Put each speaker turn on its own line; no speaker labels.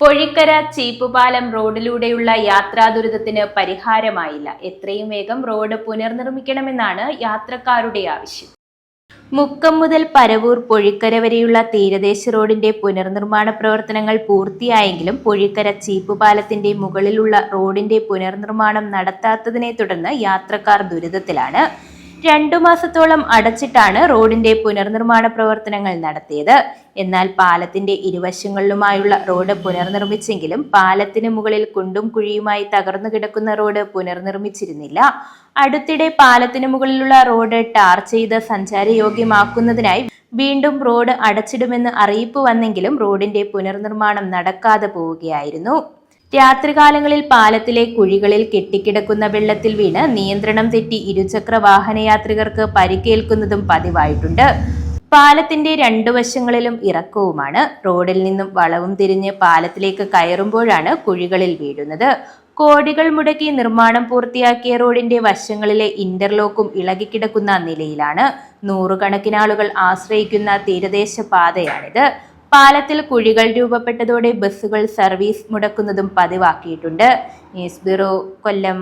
പൊഴിക്കര ചീപ്പുപാലം റോഡിലൂടെയുള്ള യാത്രാ ദുരിതത്തിന് പരിഹാരമായില്ല. എത്രയും വേഗം റോഡ് പുനർനിർമ്മിക്കണമെന്നാണ് യാത്രക്കാരുടെ ആവശ്യം. മുക്കം മുതൽ പരവൂർ പൊഴിക്കര വരെയുള്ള തീരദേശ റോഡിന്റെ പുനർനിർമ്മാണ പ്രവർത്തനങ്ങൾ പൂർത്തിയായെങ്കിലും പൊഴിക്കര ചീപ്പുപാലത്തിന്റെ മുകളിലുള്ള റോഡിന്റെ പുനർനിർമ്മാണം നടത്താത്തതിനെ തുടർന്ന് യാത്രക്കാർ ദുരിതത്തിലാണ്. രണ്ടു മാസത്തോളം അടച്ചിട്ടാണ് റോഡിന്റെ പുനർനിർമ്മാണ പ്രവർത്തനങ്ങൾ നടത്തിയത്. എന്നാൽ പാലത്തിന്റെ ഇരുവശങ്ങളിലുമായുള്ള റോഡ് പുനർനിർമ്മിച്ചെങ്കിലും പാലത്തിന് മുകളിൽ കുണ്ടും കുഴിയുമായി തകർന്നു കിടക്കുന്ന റോഡ് പുനർനിർമ്മിച്ചിരുന്നില്ല. അടുത്തിടെ പാലത്തിന് മുകളിലുള്ള റോഡ് ടാർ ചെയ്ത് സഞ്ചാരയോഗ്യമാക്കുന്നതിനായി വീണ്ടും റോഡ് അടച്ചിടുമെന്ന് അറിയിപ്പ് വന്നെങ്കിലും റോഡിന്റെ പുനർനിർമ്മാണം നടക്കാതെ പോവുകയായിരുന്നു. രാത്രികാലങ്ങളിൽ പാലത്തിലെ കുഴികളിൽ കെട്ടിക്കിടക്കുന്ന വെള്ളത്തിൽ വീണ് നിയന്ത്രണം തെറ്റി ഇരുചക്ര വാഹനയാത്രികർക്ക് പരിക്കേൽക്കുന്നതും പതിവായിട്ടുണ്ട്. പാലത്തിന്റെ രണ്ടു വശങ്ങളിലും ഇറക്കവുമാണ്. റോഡിൽ നിന്നും വളവും തിരിഞ്ഞ് പാലത്തിലേക്ക് കയറുമ്പോഴാണ് കുഴികളിൽ വീഴുന്നത്. കോടികൾ മുടക്കി നിർമ്മാണം പൂർത്തിയാക്കിയ റോഡിന്റെ വശങ്ങളിലെ ഇന്റർലോക്കും ഇളകിക്കിടക്കുന്ന നിലയിലാണ്. നൂറുകണക്കിനാളുകൾ ആശ്രയിക്കുന്ന തീരദേശ പാതയാണിത് പാലത്തിൽ കുഴികൾ രൂപപ്പെട്ടതോടെ ബസ്സുകൾ സർവീസ് മുടക്കുന്നതും പതിവാക്കിയിട്ടുണ്ട്. News bureau Kollam.